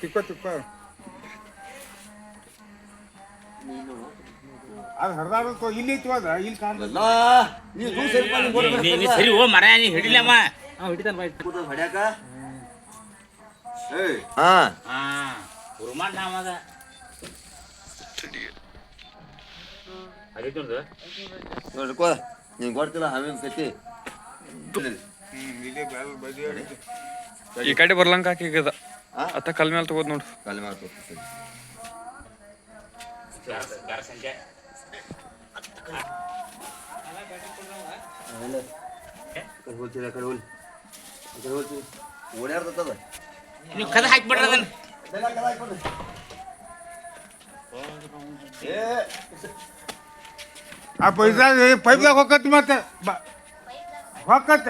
ತಿಕ್ಕೋ ತಿಕ್ಕೋ. ಅದು ಇಲ್ಲಿ ಇತ್ತು ಅದ ಇಲ್ಲಿ ಕಾಣ ಎಲ್ಲ ನೀವು ದೂರ ಸರಿಪ ನೀವು ಗೋಡೆ ನೀ ನೀ ಸರಿ ಹೋ ಮರ ನೀ ಹಿಡಿಲಮ್ಮ ಹಾ ಹಾ. ಹುರ್ಮಾನ್ ನಾಮದ ಅದಿತ್ತು ನೋಡ್ಕೋ ನೀನ್ ಗೊತ್ತಿಲ್ಲ ಹಾವಿನ ಕತಿ ಹ್ಮ್ ಇಲ್ಲೇ ಬ್ಯಾಲ್ ಬದಿ ಹಿಡಿದು. ಈ ಕಡೆ ಬರ್ಲಂಕ ಹಾಕಿಗದ ಆ? ಅತ್ತ ಕಲ್ ಮೇಲೆ ತಗೋದ್ ನೋಡು. ಕಾಲಿ ಮಾಡ್ಕೋ ಯಾರ ಸಂಜೆ ಕಡೆ ಹೋಗ್ತೀರ ಕಡೆ ಹೋಗಿ ಕಡೆ ಹೋಗ್ತೀವಿ ಓಡ್ಯಾಡ್ತದ ನೀವು ಕದ ಹಾಕ್ಬಿಡ್ರಿ ಅದನ್ನ. ಏ ಆ ಪೈಸಾ ಪೈಪ್ದಾಗ ಹೋಗತ್ ಮತ್ತೆ. ಬ- ಹೊಕ್ಕತ್ತ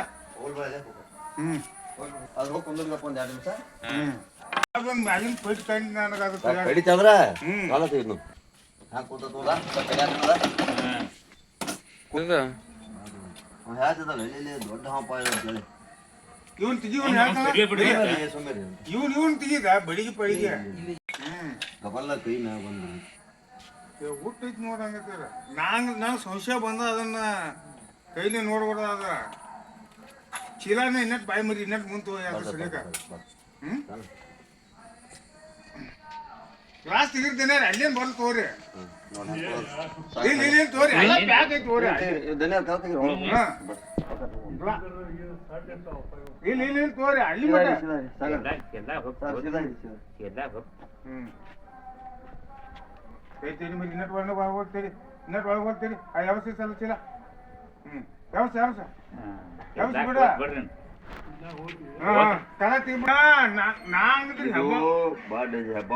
ಅದು ಹೋಗಿ ಕುಂದ್ರಗಪ್ಪ ಒಂದು ಎರಡು ನಿಮಿಷ. ಹ್ಮ್ ಅದೊಂದು ಮ್ಯಾಗಿನ ಪೈಟ್ ಕಂಡು ನನಗೆ ಅದು ಕಡಿತಂದ್ರ ಹ್ಯಾಂಗ ಕೂತದ? ಕಡಿಯಾಕದ ಇದು ಹೇಳ್ತದಲ್ಲ ಇಲ್ಲಿ ದೊಡ್ಡ ಹಂಪ ಇದೆ ಅಂತೇಳಿ ಇವನ್ ತೆಗಿ ಇವನ್ ಹೇಳ್ತಾನ? ಸರಿ ಬಿಡ್ರಿ. ಏ, ಸುಮ್ನಿರಿ. ಇವನ್ ಇವನ್ ತೆಗಿದ? ಬಡಿಗೆ ಪಡಿಗೆ. ಹ್ಮ್. ಕಬಲ್ಲ ಕೈ ಮ್ಯಾಗ ಬಂದು ಹುಟ್ಟೈತಿ ನೋಡಂಗತ್ತಾರ ನಾನು ನಂಗೆ ಸಂಶಯ ಬಂದ ಅದನ್ನ ಕೈಲಿ ನೋಡ್ಬಾರ್ದ ಅದ ಚೀಲಾನ ಇನ್ನಟ್ ಬಾಯಿ ಮರಿ ಇನ್ನಟ್ ಮುಂತು ಯಾಕೆ ಸರಿಯಾಕ ಹ್ಮ್? ಕ್ಲಾಸ್ ತೆಗಿರ್ತೇನೆ ಅಲ್ಲೇನ್ ಬರ್ಲಿ ತೋರಿ ಇಲ್ಲಿ ಇಲ್ಲಿ ತೋರಿ ಎಲ್ಲ ಪ್ಯಾಕ್ ಐತಿ ತೋರಿ ಹಾ. ಇಲ್ಲಿ ಇಲ್ಲಿ ತೋರಿ ಅಲ್ಲಿ ಮಟ ಹ್ಮ್. ಐತಿ ನಿಮಗೆ ಇನ್ನಟ್ ಒಳಗೆ ಹೋಗ್ತೀರಿ ಇನ್ನಟ್ ಒಳಗೆ ಹೋಗ್ತೀರಿ ಆ ವ್ಯವಸ್ಥೆ ಸಲ ಚೀಲ ಹ್ಮ್. ವ್ಯವಸ್ಥೆ ಎಲ್ಲ ಯಾವ್ದು ಬಿಡ? ಬಿಡ್ರಿ ಹಾ ತಲೆ ತಿಂಬ ನಾ ಬಾಡ್ ಹಬ್ಬ